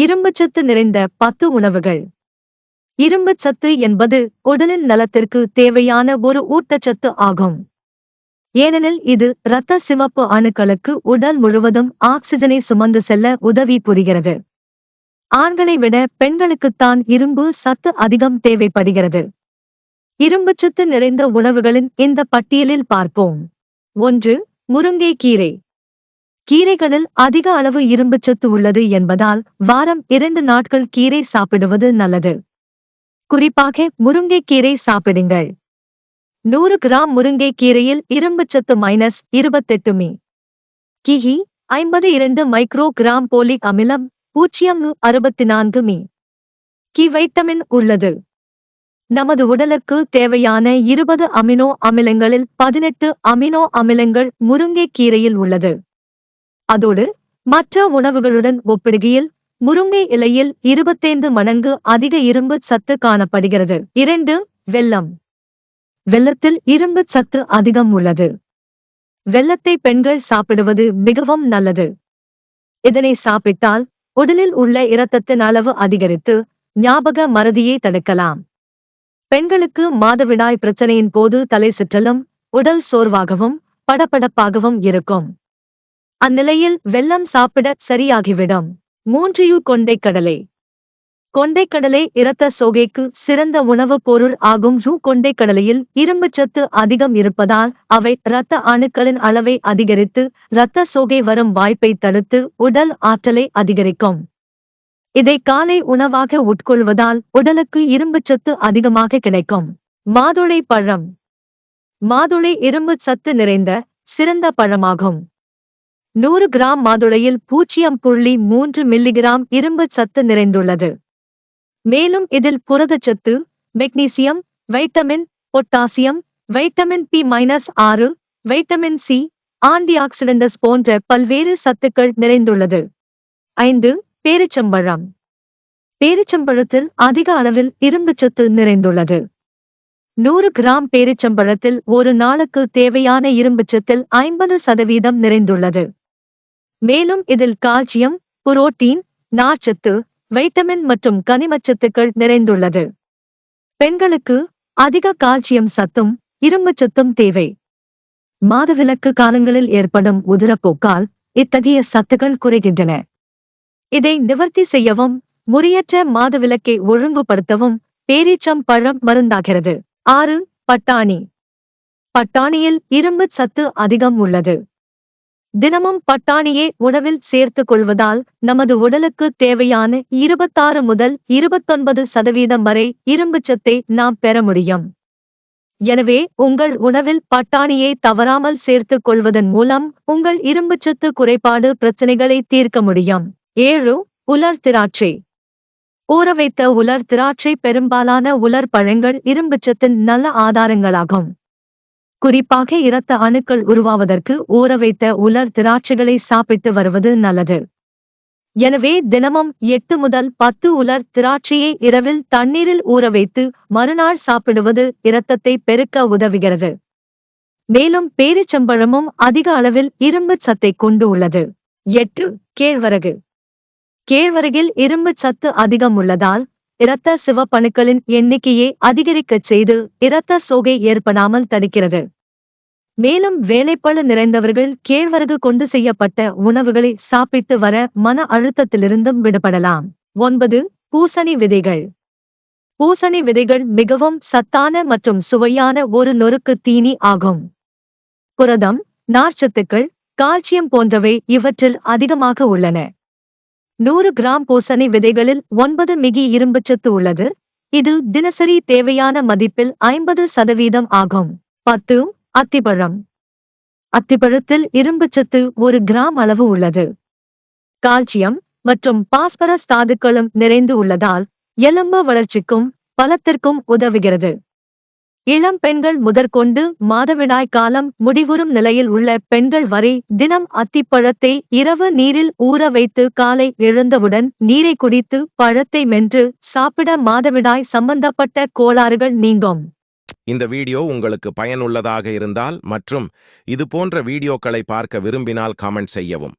இரும்புச்சத்து நிறைந்த பத்து உணவுகள். இரும்புச்சத்து என்பது உடலின் நலத்திற்கு தேவையான ஒரு ஊட்டச்சத்து ஆகும். ஏனெனில் இது இரத்த சிவப்பு அணுக்களுக்கு உடல் முழுவதும் ஆக்சிஜனை சுமந்து செல்ல உதவி புரிகிறது. ஆண்களை விட பெண்களுக்குத்தான் இரும்பு சத்து அதிகம் தேவைப்படுகிறது. இரும்புச்சத்து நிறைந்த உணவுகளின் இந்த பட்டியலில் பார்ப்போம். ஒன்று முருங்கை கீரை கீரைகளில் அதிக அளவு இரும்புச்சத்து உள்ளது என்பதால் வாரம் இரண்டு நாட்கள் கீரை சாப்பிடுவது நல்லது. குறிப்பாக முருங்கைக்கீரை சாப்பிடுங்கள். நூறு கிராம் முருங்கை கீரையில் இரும்புச்சத்து மைனஸ் இருபத்தெட்டு மீ கிஹி ஐம்பது இரண்டு மைக்ரோ கிராம் போலிக் அமிலம் பூஜ்ஜியம் அறுபத்தி நான்கு மீ கி வைட்டமின் உள்ளது. நமது உடலுக்கு தேவையான இருபது அமினோ அமிலங்களில் பதினெட்டு அமினோ அமிலங்கள் முருங்கைக் கீரையில் உள்ளது. அதோடு மற்ற உணவுகளுடன் ஒப்பிடுகையில் முருங்கை இலையில் இருபத்தைந்து மடங்கு அதிக இரும்பு சத்து காணப்படுகிறது. இரண்டு வெள்ளம் வெள்ளத்தில் இரும்பு சத்து அதிகம் உள்ளது. வெள்ளத்தை பெண்கள் சாப்பிடுவது மிகவும் நல்லது. இதனை சாப்பிட்டால் உடலில் உள்ள இரத்தத்தின் அளவு அதிகரித்து ஞாபக மறதியை தடுக்கலாம். பெண்களுக்கு மாதவிடாய் பிரச்சனையின் போது தலை சுற்றலும் உடல் சோர்வாகவும் படபடப்பாகவும் இருக்கும். அந்நிலையில் வெள்ளம் சாப்பிட சரியாகிவிடும். மூன்றியு கொண்டைக்கடலை. கொண்டைக்கடலை இரத்த சோகைக்கு சிறந்த உணவுப் பொருள் ஆகும். கடலையில் கொண்டைக்கடலையில் இரும்புச்சத்து அதிகம் இருப்பதால் அவை இரத்த அணுக்களின் அளவை அதிகரித்து இரத்த சோகை வரும் வாய்ப்பை தடுத்து உடல் ஆற்றலை அதிகரிக்கும். இதை காலை உணவாக உட்கொள்வதால் உடலுக்கு இரும்புச்சத்து அதிகமாக கிடைக்கும். மாதுளை பழம். மாதுளை இரும்பு சத்து நிறைந்த சிறந்த பழமாகும். நூறு கிராம் மாதுளையில் பூஜ்ஜியம் புள்ளி மூன்று மில்லிகிராம் இரும்பு சத்து நிறைந்துள்ளது. மேலும் இதில் புரதச்சத்து magnesium vitamin potassium vitamin B minus ஆறு வைட்டமின் சி ஆன்டி ஆக்சிடென்டஸ் போன்ற பல்வேறு சத்துக்கள் நிறைந்துள்ளது. ஐந்து பேரிச்சம்பழம். பேரிச்சம்பழத்தில் அதிக அளவில் இரும்புச்சத்து நிறைந்துள்ளது. நூறு கிராம் பேரிச்சம்பழத்தில் ஒரு நாளுக்கு தேவையான இரும்புச்சத்தில் ஐம்பது சதவீதம் நிறைந்துள்ளது. மேலும் இதில் கால்சியம் புரோட்டீன் நார்ச்சத்து வைட்டமின் மற்றும் கனிமச்சத்துக்கள் நிறைந்துள்ளது. பெண்களுக்கு அதிக கால்சியம் சத்தும் இரும்புச்சத்தும் தேவை. மாதவிலக்கு காலங்களில் ஏற்படும் உதிரப்போக்கால் இத்தகைய சத்துகள் குறைகின்றன. இதை நிவர்த்தி செய்யவும் முறையற்ற மாதவிலக்கை ஒழுங்குபடுத்தவும் பேரீச்சம் பழம் மருந்தாகிறது. ஆறு பட்டாணி. பட்டாணியில் இரும்பு சத்து அதிகம் உள்ளது. தினமும் பட்டாணியை உணவில் சேர்த்துக் கொள்வதால் நமது உடலுக்கு தேவையான இருபத்தாறு முதல் இருபத்தொன்பது சதவீதம் வரை இரும்புச்சத்தை நாம் பெற முடியும். எனவே உங்கள் உணவில் பட்டாணியை தவறாமல் சேர்த்துக் கொள்வதன் மூலம் உங்கள் இரும்புச்சத்து குறைபாடு பிரச்சனைகளை தீர்க்க முடியும். ஏழு உலர் திராட்சை. ஊற வைத்த உலர் திராட்சை பெரும்பாலான உலர் பழங்கள் இரும்புச்சத்தின் நல்ல ஆதாரங்களாகும். குறிப்பாக இரத்த அணுக்கள் உருவாவதற்கு ஊற வைத்த உலர் திராட்சைகளை சாப்பிட்டு வருவது நல்லது. எனவே தினமும் எட்டு முதல் பத்து உலர் திராட்சையை இரவில் தண்ணீரில் ஊற வைத்து மறுநாள் சாப்பிடுவது இரத்தத்தை பெருக்க உதவுகிறது. மேலும் பேரிச்சம்பழமும் அதிக அளவில் இரும்பு சத்தை கொண்டு உள்ளது. எட்டு கேழ்வரகு. கேழ்வரகில் இரும்பு சத்து அதிகம் உள்ளதால் இரத்த சிவப்பணுக்களின் எண்ணிக்கையை அதிகரிக்கச் செய்து இரத்த சோகை ஏற்படாமல் தடுக்கிறது. மேலும் வேலைப்பழு நிறைந்தவர்கள் கேழ்வரகு கொண்டு செய்யப்பட்ட உணவுகளை சாப்பிட்டு வர மன அழுத்தத்திலிருந்தும் விடுபடலாம். ஒன்பது பூசணி விதைகள். பூசணி விதைகள் மிகவும் சத்தான மற்றும் சுவையான ஒரு நொறுக்கு தீனி ஆகும். புரதம் நார்ச்சத்துக்கள் கால்சியம் போன்றவை இவற்றில் அதிகமாக உள்ளன. நூறு கிராம் பூசணி விதைகளில் ஒன்பது மிகி இரும்புச்சத்து உள்ளது. இது தினசரி தேவையான மதிப்பில் ஐம்பது சதவீதம் ஆகும். பத்து அத்திப்பழம். அத்திப்பழத்தில் இரும்புச்சத்து ஒரு கிராம் அளவு உள்ளது. கால்சியம் மற்றும் பாஸ்பரஸ் தாதுக்களும் நிறைந்து உள்ளதால் எலும்பு வளர்ச்சிக்கும் பலத்திற்கும் உதவுகிறது. இளம் பெண்கள் முதற்கொண்டு மாதவிடாய் காலம் முடிவுறும் நிலையில் உள்ள பெண்கள் வரை தினம் அத்திப்பழத்தை இரவு நீரில் ஊற வைத்து காலை எழுந்தவுடன் நீரை குடித்து பழத்தை மென்று சாப்பிட மாதவிடாய் சம்பந்தப்பட்ட கோளாறுகள் நீங்கும். இந்த வீடியோ உங்களுக்கு பயனுள்ளதாக இருந்தால் மற்றும் இது போன்ற வீடியோக்களை பார்க்க விரும்பினால் கமெண்ட் செய்யவும்.